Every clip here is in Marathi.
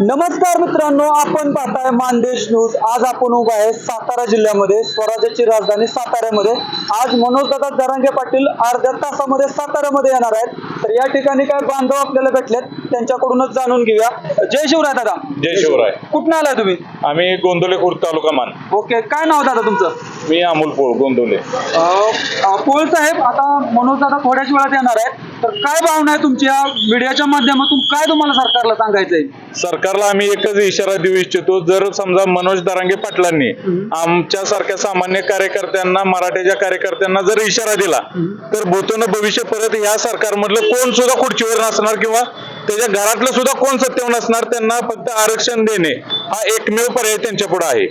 नमस्कार मित्रांनो आपण पाहताय मानदेश न्यूज. आज आपण उभा आहे सातारा जिल्ह्यामध्ये स्वराज्याची राजधानी साताऱ्यामध्ये. आज मनोजदादा जरांगे पाटील अर्ध्या तासामध्ये साताऱ्यामध्ये येणार आहेत. तर या ठिकाणी काय बांधव आपल्याला भेटलेत त्यांच्याकडूनच जाणून घेऊया. जय शिवराय दादा. जय शिवराय. कुठून आलाय तुम्ही? आम्ही गोंदवले खुर्द तालुका मान. ओके काय नाव दादा तुमचं? मी अमोल पोळ गोंदवले. पोळ साहेब आता मनोज दादा थोड्याच वेळात येणार आहेत. तर काय भावना आहे तुमच्या मीडियाच्या माध्यमातून? काय तुम्हाला सरकारला सांगायचंय? सरकारला आम्ही एकच इशारा देऊ इच्छितो जर समजा मनोज दरांगे पाटलांनी आमच्या सारख्या सामान्य कार्यकर्त्यांना मराठ्याच्या कार्यकर्त्यांना जर इशारा दिला तर भूतन भविष्य परत या सरकारमधलं कोण सुद्धा खुर्चीवर नसणार किंवा त्याच्या घरातलं सुद्धा कोण सत्तेवर नसणार त्यांना फक्त आरक्षण देणे हा एकमेव पर्याय त्यांच्या पुढे आहे.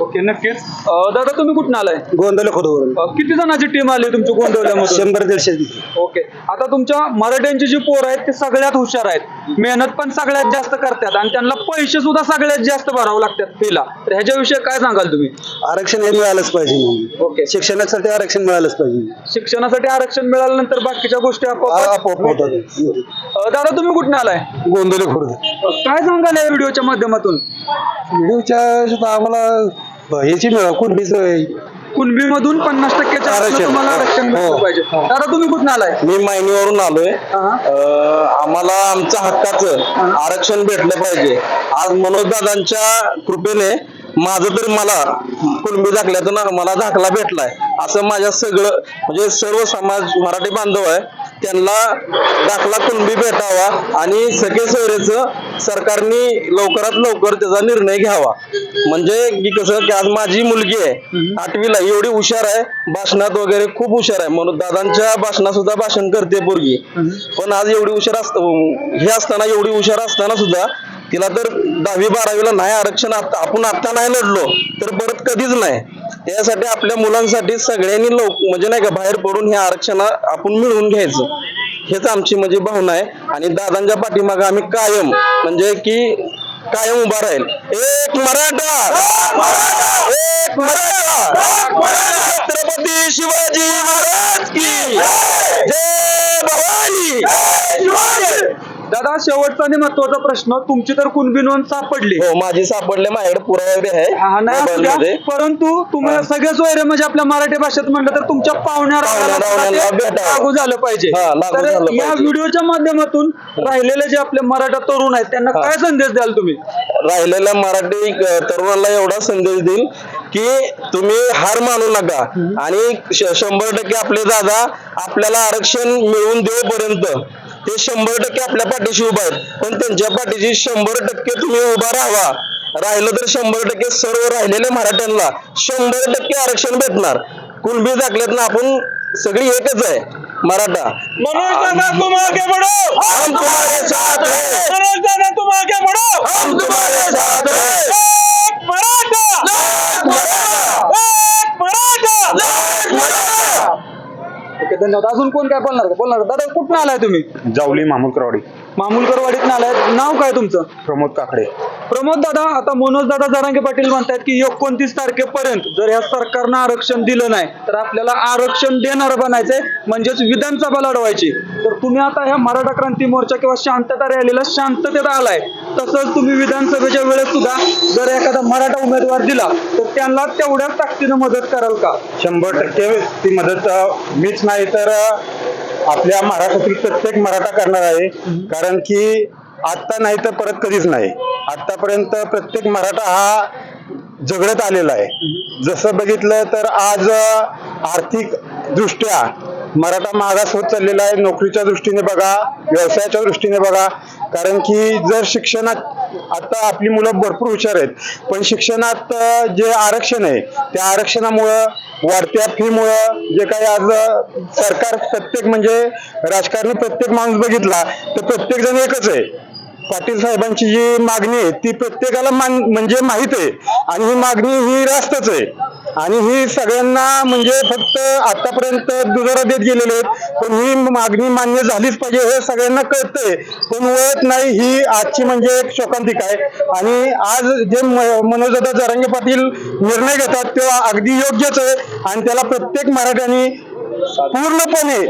ओके नक्कीच. अं, दादा तुम्ही कुठून आलाय? गोंधळ खोडवरून अं, किती जणांची टीम आली तुमची गोंदवल्यामध्ये शंभर दीडशे. ओके. आता तुमच्या मराठ्यांची जी पोर आहेत ते सगळ्यात हुशार आहेत. मेहनत पण सगळ्यात जास्त करतात आणि त्यांना पैसे सुद्धा सगळ्यात जास्त भरावं लागतात फीला. तर ह्याच्याविषयी काय सांगाल तुम्ही? आरक्षण हे मिळालंच पाहिजे म्हणून. ओके. शिक्षणासाठी आरक्षण मिळालंच पाहिजे. शिक्षणासाठी आरक्षण मिळाल्यानंतर बाकीच्या गोष्टी आपोआप आपोआप अं, दादा तुम्ही कुठून आलाय? गोंधळे खोड अं, काय सांगाल या व्हिडिओच्या माध्यमातून? व्हिडिओच्या आम्हाला ह्याची मिळा कुणबीच कुणबी मधून पन्नास टक्क्याच्या आरक्षण. तुम्हाला आरक्षण मिळालं हो. पाहिजे. दादा तुम्ही कुठून आलाय? मी मायनीवरून आलोय. हा. अं, आम्हाला आमचं हक्काचं आरक्षण भेटलं पाहिजे. आज मनोज दादांच्या कृपेने माझं तरी मला कुणबी दाखल्यातून मला दाखला भेटलाय. असं माझ्या सगळं म्हणजे सर्व समाज मराठी बांधव आहे त्यांना दाखला कुणबी भेटावा आणि सगळे सोयरेचं सरकारने लवकरात लवकर त्याचा निर्णय घ्यावा. म्हणजे की कसं की आज माझी मुलगी आहे आठवीला एवढी हुशार आहे भाषणात वगैरे खूप हुशार आहे. म्हणून दादांच्या भाषणात सुद्धा भाषण करते पोरगी. पण आज एवढी हुशार असत हे असताना एवढी हुशार असताना सुद्धा तिला तर दहावी बारावीला नाही आरक्षण आता आपण आता नाही लढलो तर परत कधीच नाही. त्यासाठी आपल्या मुलांसाठी सगळ्यांनी लोक म्हणजे नाही का बाहेर पडून हे आरक्षण आपण मिळवून घ्यायचं. हेच आमची म्हणजे भावना आहे. आणि दादांच्या पाठीमागे आम्ही कायम म्हणजे की कायम उभा राहील. एक मराठा! एक मराठा! छत्रपती शिवाजी महाराज की जय भवानी! दादा शेवटचा आणि महत्त्वाचा प्रश्न तुमची तर कुणबी नोंद सापडली हो माझी सापडले माझ्याकडे पुरावे बी हा, आहे नाही असू द्या. मोबाईलमध्ये. परंतु तुम्हाला सगळे सोयरे म्हणजे आपल्या मराठी भाषेत म्हणलं तर तुमच्या पाहुण्या पाहुण्या रावण्याला भेटावं. लागू झालं पाहिजे हा, लागू तर झालं या पाहिजे. व्हिडिओच्या माध्यमातून राहिलेले जे आपले मराठा तरुण आहेत त्यांना. काय संदेश द्याल तुम्ही राहिलेल्या मराठी अ, तरुणाला एवढा संदेश देईल की तुम्ही हार मानू नका आणि श- शंभर टक्के आपले दादा आपल्याला आरक्षण मिळवून देऊपर्यंत ते शंभर टक्के आपल्या पाठीशी उभा आहेत. पण त्यांच्या पाठीशी शंभर टक्के तुम्ही उभा राहावा. राहिलं तर शंभर टक्के सर्व राहिलेल्या मराठ्यांना शंभर टक्के आरक्षण भेटणार. कुणबी दाखल्यात आपण सगळी एकच आहे. मराठा. मनोज दादा तुम आगे बढ़ो हम तुम्हारे साथ हैं. मनोज दादा तुम आगे बढ़ो हम तुम्हारे साथ हैं एक मराठा एक मराठा एक मराठा एक मराठा ओके धन्यवाद. अजून कोण काय बोलणार? का बोलणार. दादा कुठून आलाय तुम्ही? जावली मामुलकरवाडी. मामुलकरवाडीतून आलाय नाव काय तुमचं? प्रमोद काकडे. प्रमोद दादा आता मनोज दादा जरांगे पाटील म्हणतात की एकोणतीस तारखेपर्यंत जर ह्या सरकारनं आरक्षण दिलं नाही तर आपल्याला आरक्षण देणार बनायचंय म्हणजेच विधानसभा लढवायची. तर तुम्ही आता ह्या मराठा क्रांती मोर्चा किंवा शांतता रॅलीला शांततेत आलाय. तसंच तुम्ही विधानसभेच्या वेळेस सुद्धा जर एखादा मराठा उमेदवार दिला तर त्यांना तेवढ्याच ताकदीनं मदत कराल का? शंभर टक्के ती मदत मीच नाही तर आपल्या महाराष्ट्रातील प्रत्येक मराठा करणार आहे. कारण की आत्ता नाही तर परत कधीच नाही. आतापर्यंत प्रत्येक मराठा हा झगडत आलेला आहे. जसं बघितलं तर आज आर्थिक दृष्ट्या मराठा मागास होत चाललेला आहे. नोकरीच्या दृष्टीने बघा व्यवसायाच्या दृष्टीने बघा. कारण की जर शिक्षणात आता आपली मुलं भरपूर हुशार आहेत पण शिक्षणात जे आरक्षण आहे त्या आरक्षणामुळं वाढत्या फीमुळं जे काही आज सरकार प्रत्येक म्हणजे राजकारणी प्रत्येक माणूस बघितला तर प्रत्येक जण एकच आहे. पाटील साहेबांची जी मागणी आहे ती प्रत्येकाला मान म्हणजे माहीत आहे आणि ही मागणी ही रास्तच आहे. आणि ही सगळ्यांना म्हणजे फक्त आतापर्यंत दुजोरा देत गेलेले आहेत पण ही मागणी मान्य झालीच पाहिजे हे सगळ्यांना कळतंय. पण वळत नाही ही आजची म्हणजे एक शोकांतिक आहे. आणि आज जे मनोजदा मनोजदादा जरांगे पाटील निर्णय घेतात तो अगदी योग्यच आहे. आणि त्याला प्रत्येक मराठ्यांनी पूर्णपणे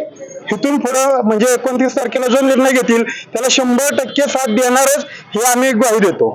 इथून पुढं म्हणजे एकोणतीस तारखेला जो निर्णय घेतील त्याला शंभर टक्के साथ देणारच हे आम्ही ग्वाही देतो.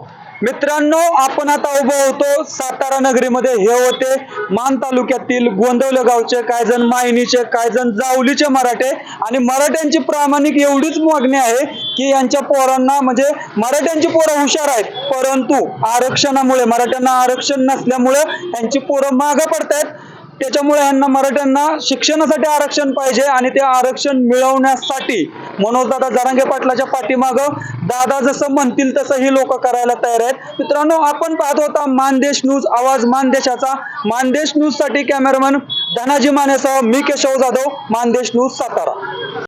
मित्रांनो आपण आता उभं होतो सातारा नगरीमध्ये. हे होते मान तालुक्यातील गोंदवले गावचे काय जण मायनीचे काय जण जावलीचे मराठे. आणि मराठ्यांची प्रामाणिक एवढीच मागणी आहे की यांच्या पोरांना म्हणजे मराठ्यांची पोरं हुशार आहेत परंतु आरक्षणामुळे मराठ्यांना आरक्षण नसल्यामुळे यांची पोरं मागं पडतायत. त्याच्यामुळे यांना मराठ्यांना शिक्षणासाठी आरक्षण पाहिजे आणि ते आरक्षण मिळवण्यासाठी मनोजदादा जरांगे पाटलाच्या पाठीमागं दादा जसं म्हणतील तसं ही लोक करायला तयार आहेत. मित्रांनो आपण पाहत होता मानदेश न्यूज आवाज मानदेशाचा. मानदेश न्यूजसाठी कॅमेरामन धनाजी मानेसह मी केशव जाधव मानदेश न्यूज सातारा.